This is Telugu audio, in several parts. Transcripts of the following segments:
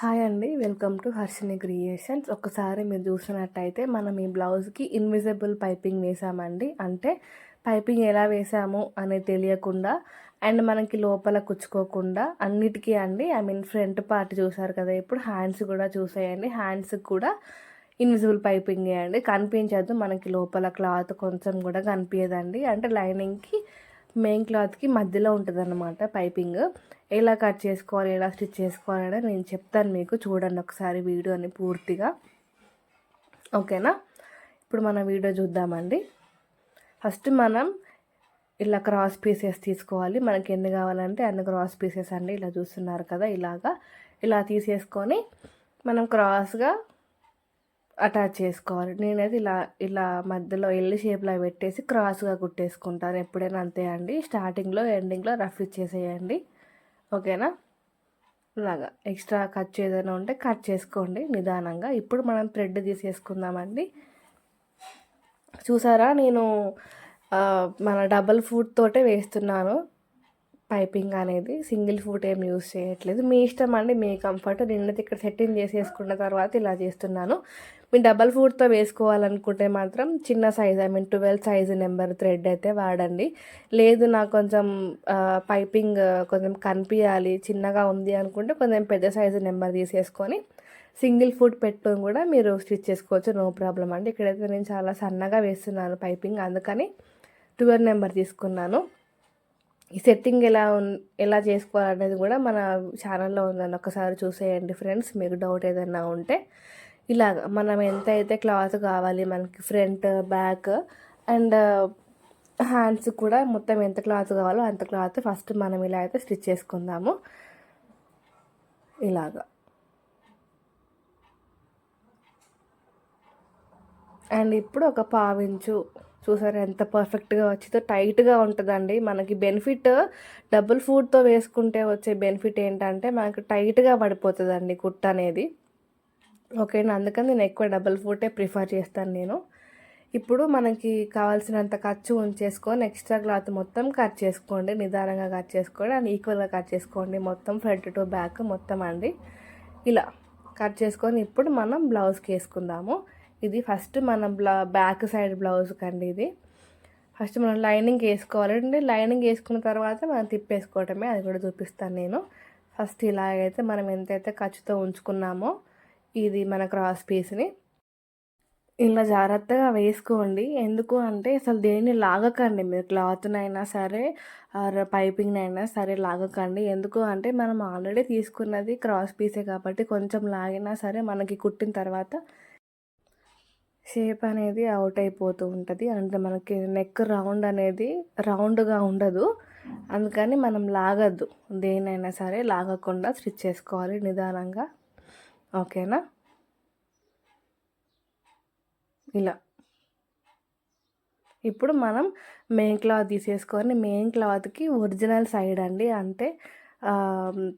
హాయ్ అండి. Welcome to Harshini creations. ఒకసారి మీరు చూసినట్టయితే మనం ఈ బ్లౌజ్కి ఇన్విజిబుల్ పైపింగ్ వేసామండి. అంటే పైపింగ్ ఎలా వేసాము అనేది తెలియకుండా అండ్ మనకి లోపల కుచ్చుకోకుండా అన్నిటికీ అండి ఐ మీన్ ఫ్రంట్ పార్ట్ చూసారు కదా ఇప్పుడు హ్యాండ్స్ కూడా చూసేయండి. హ్యాండ్స్కి కూడా ఇన్విజిబుల్ పైపింగ్ వేయండి కనిపించద్దు మనకి లోపల క్లాత్ కొంచెం కూడా కనిపించదండి. అంటే లైనింగ్కి మెయిన్ క్లాత్కి మధ్యలో ఉంటుంది అన్నమాట పైపింగ్. ఎలా కట్ చేసుకోవాలి ఎలా స్టిచ్ చేసుకోవాలి నేను చెప్తాను మీకు. చూడండి ఒకసారి వీడియోని పూర్తిగా. ఓకేనా? ఇప్పుడు మనం వీడియో చూద్దామండి. ఫస్ట్ మనం ఇలా క్రాస్ పీసెస్ తీసుకోవాలి. మనకి ఎన్ని కావాలంటే అన్ని క్రాస్ పీసెస్ అండి. ఇలా చూస్తున్నారు కదా ఇలాగా. ఇలా తీసేసుకొని మనం క్రాస్గా అటాచ్ చేసుకోవాలి. నేనైతే ఇలా ఇలా మధ్యలో ఎల్లి షేప్లో పెట్టేసి క్రాస్గా కుట్టేసుకుంటాను. ఎప్పుడైనా అంతే అండి. స్టార్టింగ్లో ఎండింగ్లో రఫ్ ఇచ్చేసేయండి. ఓకేనా? ఇలాగా ఎక్స్ట్రా ఖర్చు ఏదైనా ఉంటే కట్ చేసుకోండి నిదానంగా. ఇప్పుడు మనం థ్రెడ్ తీసేసుకుందామండి. చూసారా? నేను మన డబల్ ఫుడ్ తోటే వేస్తున్నాను. పైపింగ్ అనేది సింగిల్ ఫుట్ ఏం యూస్ చేయట్లేదు. మీ ఇష్టం అండి మీ కంఫర్ట్ నిన్నది ఇక్కడ సెట్టింగ్ చేసేసుకున్న తర్వాత ఇలా చేస్తున్నాను. మీ డబల్ ఫుడ్తో వేసుకోవాలనుకుంటే మాత్రం చిన్న size I mean twelve size number thread అయితే వాడండి. లేదు నాకు కొంచెం పైపింగ్ కొంచెం కనిపించాలి చిన్నగా ఉంది అనుకుంటే కొంచెం పెద్ద సైజు నెంబర్ తీసేసుకొని సింగిల్ ఫుట్ పెట్టుకొని కూడా మీరు స్టిచ్ చేసుకోవచ్చు నో ప్రాబ్లం అండి. ఇక్కడైతే నేను చాలా సన్నగా వేస్తున్నాను పైపింగ్ అందుకని ట్వెల్వ్ నెంబర్ తీసుకున్నాను. ఈ సెట్టింగ్ ఎలా ఎలా చేసుకోవాలనేది కూడా మన ఛానల్లో ఉందని ఒకసారి చూసేయండి ఫ్రెండ్స్ మీకు డౌట్ ఏదైనా ఉంటే. ఇలాగ మనం ఎంత అయితే క్లాత్ కావాలి మనకి ఫ్రంట్ బ్యాక్ అండ్ హ్యాండ్స్ కూడా మొత్తం ఎంత క్లాత్ కావాలో అంత క్లాత్ ఫస్ట్ మనం ఇలా అయితే స్టిచ్ చేసుకుందాము. ఇలాగా. అండ్ ఇప్పుడు ఒక పావించు చూసారా ఎంత పర్ఫెక్ట్గా వచ్చిందో టైట్గా ఉంటుందండి. మనకి బెనిఫిట్ డబుల్ ఫుడ్తో వేసుకుంటే వచ్చే బెనిఫిట్ ఏంటంటే మనకు టైట్గా పడిపోతుందండి కుట్ట అనేది. ఓకేనా అందుకని నేను ఎక్కువ డబుల్ ఫుటే ప్రిఫర్ చేస్తాను నేను. ఇప్పుడు మనకి కావాల్సినంత ఖర్చు ఉంచేసుకొని ఎక్స్ట్రా క్లాత్ మొత్తం కట్ చేసుకోండి. నిదానంగా కట్ చేసుకోండి. అండ్ ఈక్వల్గా కట్ చేసుకోండి. మొత్తం ఫ్రంట్ టు బ్యాక్ మొత్తం అండి. ఇలా కట్ చేసుకొని ఇప్పుడు మనం బ్లౌజ్కి వేసుకుందాము. ఇది ఫస్ట్ మన బ్లా బ్యాక్ సైడ్ బ్లౌజ్ కండి ఇది. ఫస్ట్ మనం లైనింగ్ వేసుకోవాలండి లైనింగ్ వేసుకున్న తర్వాత మనం తిప్పేసుకోవటమే అది కూడా చూపిస్తాను నేను. ఫస్ట్ ఇలాగైతే మనం ఎంతైతే ఖర్చుతో ఉంచుకున్నామో ఇది మన క్రాస్ పీస్ని. ఇలా జాగ్రత్తగా వేసుకోండి. ఎందుకు అంటే అసలు దేన్ని లాగకండి. మీరు క్లాత్నైనా సరే ఆర్ పైపింగ్నైనా సరే లాగకండి. ఎందుకు అంటే మనం ఆల్రెడీ తీసుకున్నది క్రాస్ పీసే కాబట్టి కొంచెం లాగినా సరే మనకి కుట్టిన తర్వాత షేప్ అనేది అవుట్ అయిపోతూ ఉంటుంది. అంటే మనకి నెక్ రౌండ్ అనేది రౌండ్గా ఉండదు. అందుకని మనం లాగద్దు. దేనైనా సరే లాగకుండా స్టిచ్ చేసుకోవాలి నిదానంగా. ఓకేనా? ఇలా. ఇప్పుడు మనం మెయిన్ క్లాత్ తీసేసుకొని మెయిన్ క్లాత్కి ఒరిజినల్ సైడ్ అండి. అంటే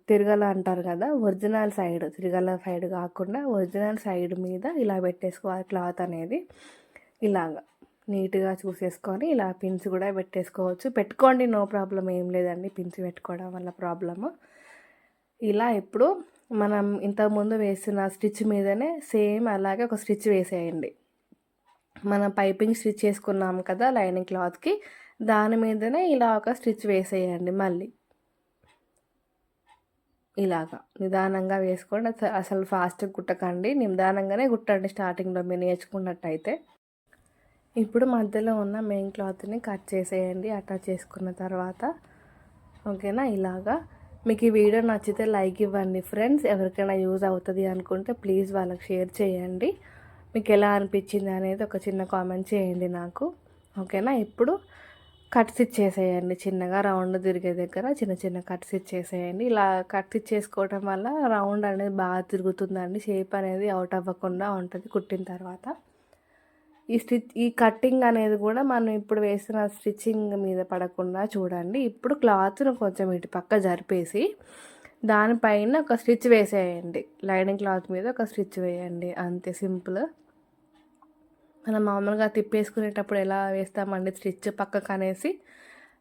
తిరగల అంటారు కదా ఒరిజినల్ సైడ్ తిరగల సైడ్ కాకుండా ఒరిజినల్ సైడ్ మీద ఇలా పెట్టేసుకోవాలి క్లాత్ అనేది ఇలాగా నీట్గా చూసేసుకొని ఇలా పిన్స్ కూడా పెట్టేసుకోవచ్చు. పెట్టుకోండి నో ప్రాబ్లం ఏం లేదండి పిన్స్ పెట్టుకోవడం వల్ల ప్రాబ్లము. ఇలా ఇప్పుడు మనం ఇంతకుముందు వేసిన స్టిచ్ మీదనే సేమ్ అలాగే ఒక స్టిచ్ వేసేయండి. మనం పైపింగ్ స్టిచ్ చేసుకున్నాం కదా లైనింగ్ క్లాత్కి దాని మీదనే ఇలా ఒక స్టిచ్ వేసేయండి మళ్ళీ. ఇలాగా. నిదానంగా వేసుకోండి. అసలు ఫాస్ట్గా కుట్టకండి. నిదానంగానే కుట్టండి స్టార్టింగ్లో మీరు నేర్చుకున్నట్టయితే. ఇప్పుడు మధ్యలో ఉన్న మెయిన్ క్లాత్ని కట్ చేసేయండి. అటాచ్ చేసుకున్న తర్వాత. ఓకేనా? ఇలాగా. మీకు ఈ వీడియో నచ్చితే లైక్ ఇవ్వండి ఫ్రెండ్స్. ఎవరికైనా యూజ్ అవుతుంది అనుకుంటే ప్లీజ్ వాళ్ళకి షేర్ చేయండి. మీకు ఎలా అనిపించింది అనేది ఒక చిన్న కామెంట్ చేయండి నాకు. ఓకేనా? ఇప్పుడు కట్స్ ఇచ్చేసేయండి. చిన్నగా రౌండ్ తిరిగే దగ్గర చిన్న చిన్న కట్స్ ఇచ్చేసేయండి. ఇలా కట్స్ ఇచ్చేసుకోవటం వల్ల రౌండ్ అనేది బాగా తిరుగుతుందండి. షేప్ అనేది అవుట్ అవ్వకుండా ఉంటుంది కుట్టిన తర్వాత. ఈ స్టిచ్ ఈ కట్టింగ్ అనేది కూడా మనం ఇప్పుడు వేసిన స్టిచ్చింగ్ మీద పడకుండా చూడండి. ఇప్పుడు క్లాత్ను కొంచెం ఇటు పక్క జరిపేసి దానిపైన ఒక స్టిచ్ వేసేయండి. లైనింగ్ క్లాత్ మీద ఒక స్టిచ్ వేయండి. అంతే సింపుల్. మనం మామూలుగా తిప్పేసుకునేటప్పుడు ఎలా వేస్తామండి స్టిచ్ పక్కకు అనేసి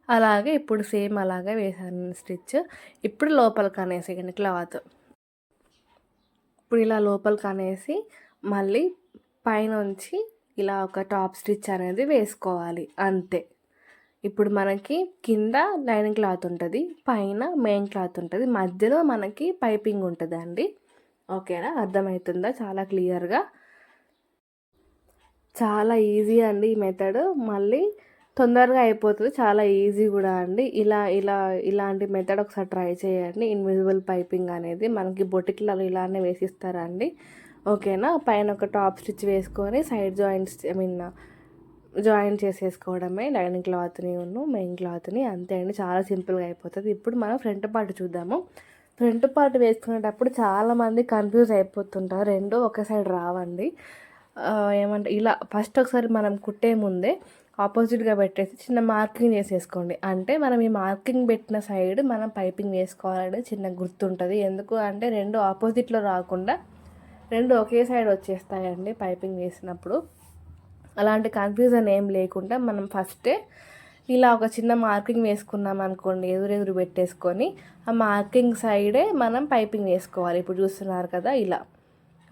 అలాగే ఇప్పుడు సేమ్ అలాగే వేసాను స్టిచ్. ఇప్పుడు లోపలికి అనేసి క్లాత్. ఇప్పుడు ఇలా లోపలికి అనేసి మళ్ళీ పైనుంచి ఇలా ఒక టాప్ స్టిచ్ అనేది వేసుకోవాలి అంతే. ఇప్పుడు మనకి కింద లైనింగ్ క్లాత్ ఉంటుంది పైన మెయిన్ క్లాత్ ఉంటుంది మధ్యలో మనకి పైపింగ్ ఉంటుంది అండి ఓకేనా? అర్థమవుతుందా? చాలా క్లియర్గా. చాలా ఈజీ అండి ఈ మెథడ్ మళ్ళీ తొందరగా అయిపోతుంది. చాలా ఈజీ కూడా అండి. ఇలా ఇలా ఇలాంటి మెథడ్ ఒకసారి ట్రై చేయండి. ఇన్విజిబుల్ పైపింగ్ అనేది మనకి బొటిక్లలో ఇలానే వేసిస్తారండి. ఓకేనా? పైన ఒక టాప్ స్టిచ్ వేసుకొని side joints I mean join చేసేసుకోవడమే. లైనింగ్ క్లాత్ని ఉన్ను మెయిన్ క్లాత్ని అంతే అండి. చాలా సింపుల్గా అయిపోతుంది. ఇప్పుడు మనం ఫ్రంట్ పార్ట్ చూద్దాము. ఫ్రంట్ పార్ట్ వేసుకునేటప్పుడు చాలామంది కన్ఫ్యూజ్ అయిపోతుంటారు. రెండు ఒక సైడ్ రావండి. ఏమంటే ఇలా ఫస్ట్ ఒకసారి మనం కుట్టే ముందే ఆపోజిట్గా పెట్టేసి చిన్న మార్కింగ్ చేసేసుకోండి. అంటే మనం ఈ మార్కింగ్ పెట్టిన సైడ్ మనం పైపింగ్ వేసుకోవాలని చిన్న గుర్తుంటుంది. ఎందుకు అంటే రెండు ఆపోజిట్లో రాకుండా రెండు ఒకే సైడ్ వచ్చేస్తాయండి పైపింగ్ వేసినప్పుడు. అలాంటి కన్ఫ్యూజన్ ఏం లేకుండా మనం ఫస్టే ఇలా ఒక చిన్న మార్కింగ్ వేసుకున్నాం అనుకోండి ఎదురెదురు పెట్టేసుకొని ఆ మార్కింగ్ సైడే మనం పైపింగ్ వేసుకోవాలి. ఇప్పుడు చూస్తున్నారు కదా ఇలా.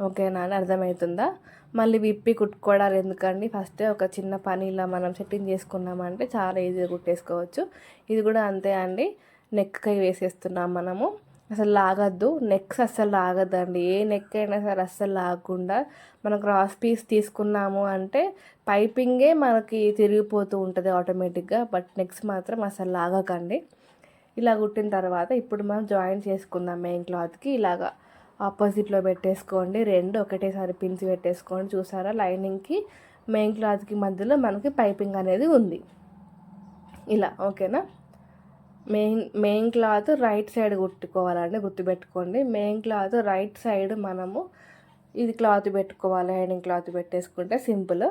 ఓకేనా అని అర్థమవుతుందా మళ్ళీ విప్పి కుట్టుకోవడాలు ఎందుకండి? ఫస్ట్ ఒక చిన్న పని ఇలా మనం సెట్టింగ్ చేసుకున్నామంటే చాలా ఈజీగా కుట్టేసుకోవచ్చు. ఇది కూడా అంతే అండి. నెక్కి వేసేస్తున్నాం మనము. అసలు లాగద్దు. నెక్స్ అస్సలు లాగద్దండి. ఏ నెక్ అయినా సరే అస్సలు లాగకుండా మనం క్రాస్ పీస్ తీసుకున్నాము అంటే పైపింగే మనకి తిరిగిపోతూ ఉంటుంది ఆటోమేటిక్గా. బట్ నెక్స్ మాత్రం అసలు లాగకండి. ఇలా కుట్టిన తర్వాత ఇప్పుడు మనం జాయిన్ చేసుకుందాం మెయిన్ క్లాత్కి ఇలాగా. ఆపోజిట్లో పెట్టేసుకోండి. రెండు ఒకటేసారి పిన్స్ పెట్టేసుకోండి. చూసారా? లైనింగ్కి మెయిన్ క్లాత్కి మధ్యలో మనకి పైపింగ్ అనేది ఉంది. ఇలా ఓకేనా? Main main cloth right side కుట్టుకోవాలండి. గుర్తుపెట్టుకోండి. మెయిన్ క్లాత్ రైట్ సైడ్ మనము ఇది క్లాత్ పెట్టుకోవాలి. లైనింగ్ క్లాత్ పెట్టేసుకుంటే సింపుల్.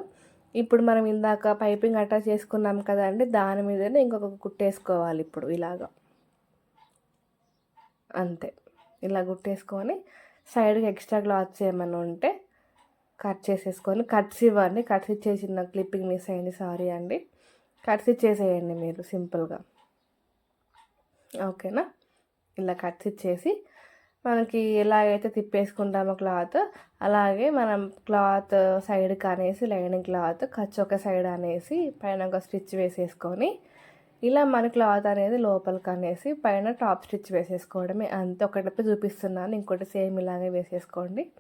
ఇప్పుడు మనం ఇందాక పైపింగ్ అటాచ్ చేసుకున్నాం కదండి దాని మీదనే ఇంకొక కుట్టేసుకోవాలి ఇప్పుడు ఇలాగా. అంతే. ఇలా కుట్టేసుకొని సైడ్కి ఎక్స్ట్రా క్లాత్స్ ఏమైనా ఉంటే కట్ చేసేసుకొని కట్స్ ఇవ్వండి. కట్స్ ఇచ్చేసి నా క్లిప్పింగ్ మిస్ అయ్యింది సారీ అండి. కట్స్ ఇచ్చేసేయండి మీరు సింపుల్గా. ఓకేనా? ఇలా కట్స్ ఇచ్చేసి మనకి ఎలాగైతే తిప్పేసుకుంటామో క్లాత్ అలాగే మనం క్లాత్ సైడ్కి అనేసి లైనింగ్ క్లాత్ ఖర్చు ఒక సైడ్ అనేసి పైన ఒక స్టిచ్ వేసేసుకొని ఇలా మన క్లాత్ అనేది లోపలికి అనేసి పైన టాప్ స్టిచ్ వేసేసుకోవడమే. అంత ఒకటి చూపిస్తున్నాను. ఇంకోటి సేమ్ ఇలాగే వేసేసుకోండి.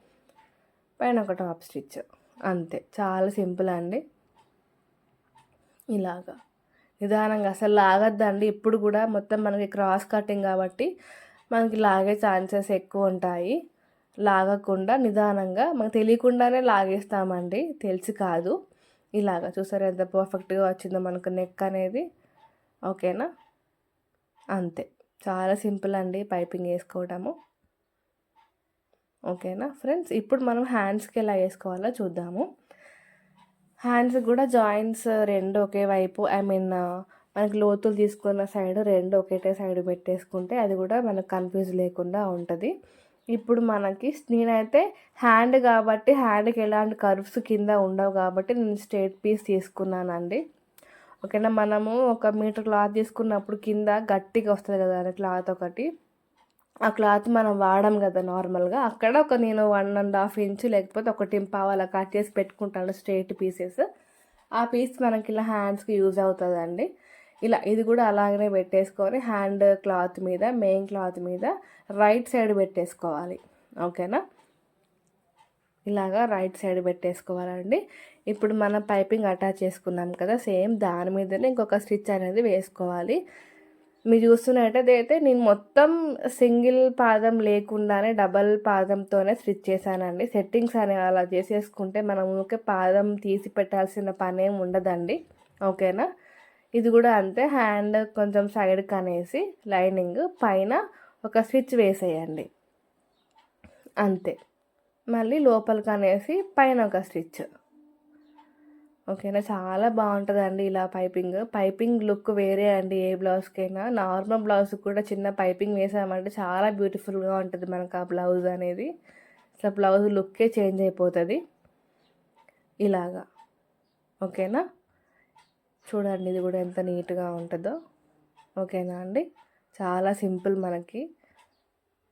పైన ఒక టాప్ స్టిచ్. అంతే. చాలా సింపుల్ అండి. ఇలాగా. నిదానంగా. అసలు లాగద్దండి. ఇప్పుడు కూడా మొత్తం మనకి క్రాస్ కటింగ్ కాబట్టి మనకి లాగే ఛాన్సెస్ ఎక్కువ ఉంటాయి. లాగకుండా నిదానంగా మనకు తెలియకుండానే లాగేస్తామండి. తెలిసి కాదు. ఇలాగా. చూసారు ఎంత పర్ఫెక్ట్గా వచ్చిందో మనకు నెక్ అనేది. ఓకేనా? అంతే. చాలా సింపుల్ అండి పైపింగ్ వేసుకోవడము ఓకేనా? ఫ్రెండ్స్ ఇప్పుడు మనం హ్యాండ్స్కి ఎలా వేసుకోవాలో చూద్దాము. హ్యాండ్స్ కూడా జాయింట్స్ రెండు ఒకే వైపు ఐ మీన్ మనకి లోతులు తీసుకున్న సైడ్ రెండు ఒకటే సైడ్ పెట్టేసుకుంటే అది కూడా మనకు కన్ఫ్యూజ్ లేకుండా ఉంటుంది. ఇప్పుడు మనకి నేనైతే హ్యాండ్ కాబట్టి హ్యాండ్కి ఎలాంటి కర్వ్స్ కింద ఉండవు కాబట్టి నేను స్ట్రేట్ పీస్ తీసుకున్నానండి. ఓకేనా మనము ఒక మీటర్ క్లాత్ తీసుకున్నప్పుడు కింద గట్టిగా వస్తుంది కదా క్లాత్ ఒకటి. ఆ క్లాత్ మనం వాడడం కదా నార్మల్గా. అక్కడ ఒక నేను వన్ అండ్ హాఫ్ ఇంచ్ లేకపోతే ఒకటి పావాలా కట్ చేసి పెట్టుకుంటాను స్ట్రైట్ పీసెస్. ఆ పీస్ మనకి ఇలా హ్యాండ్స్కి యూజ్ అవుతుందండి. ఇలా ఇది కూడా అలాగనే పెట్టేసుకొని హ్యాండ్ క్లాత్ మీద మెయిన్ క్లాత్ మీద రైట్ సైడ్ పెట్టేసుకోవాలి. ఓకేనా? ఇలాగా రైట్ సైడ్ పెట్టేసుకోవాలండి. ఇప్పుడు మనం పైపింగ్ అటాచ్ చేసుకున్నాం కదా సేమ్ దాని మీదనే ఇంకొక స్టిచ్ అనేది వేసుకోవాలి. మీరు చూస్తున్నట్టయితే అయితే నేను మొత్తం సింగిల్ పాదం లేకుండానే డబల్ పాదంతోనే స్టిచ్ చేశానండి. సెట్టింగ్స్ అనే అలా చేసేసుకుంటే మనం ఊరికే పాదం తీసి పెట్టాల్సిన పని ఏమి ఉండదండి. ఓకేనా? ఇది కూడా అంతే. హ్యాండ్ కొంచెం సైడ్కి అనేసి లైనింగ్ పైన ఒక స్టిచ్ వేసేయండి. అంతే. మళ్ళీ లోపలికి అనేసి పైన ఒక స్టిచ్. ఓకేనా? చాలా బాగుంటుందండి ఇలా పైపింగ్. పైపింగ్ లుక్ వేరే అండి ఏ బ్లౌజ్కైనా. నార్మల్ బ్లౌజ్కి కూడా చిన్న పైపింగ్ వేసామంటే చాలా బ్యూటిఫుల్గా ఉంటుంది మనకు ఆ బ్లౌజ్ అనేది. అసలు బ్లౌజ్ లుక్కే చేంజ్ అయిపోతుంది. ఇలాగా. ఓకేనా? చూడండి ఇది కూడా ఎంత నీట్గా ఉంటుందో. ఓకేనా అండి? చాలా సింపుల్ మనకి.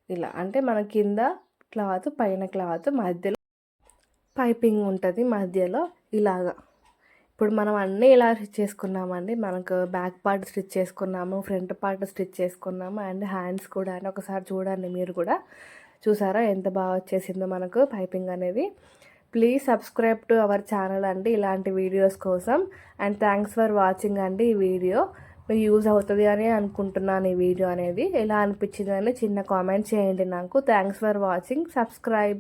ఇలా అంటే మన కింద క్లాత్ పైన క్లాత్ మధ్యలో పైపింగ్ ఉంటుంది మధ్యలో ఇలాగా. ఇప్పుడు మనం అన్నీ ఇలా స్టిచ్ చేసుకున్నామండి. మనకు బ్యాక్ పార్ట్ స్టిచ్ చేసుకున్నాము ఫ్రంట్ పార్ట్ స్టిచ్ చేసుకున్నాము అండ్ హ్యాండ్స్ కూడా అని ఒకసారి చూడండి మీరు కూడా. చూసారా ఎంత బాగా వచ్చేసిందో మనకు పైపింగ్ అనేది. Please subscribe to our channel అండి ఇలాంటి వీడియోస్ కోసం. అండ్ థ్యాంక్స్ ఫర్ వాచింగ్ అండి ఈ వీడియో. యూజ్ అవుతుంది అని అనుకుంటున్నాను ఈ వీడియో అనేది. ఎలా అనిపించింది అని చిన్న కామెంట్ చేయండి నాకు. Thanks for watching subscribe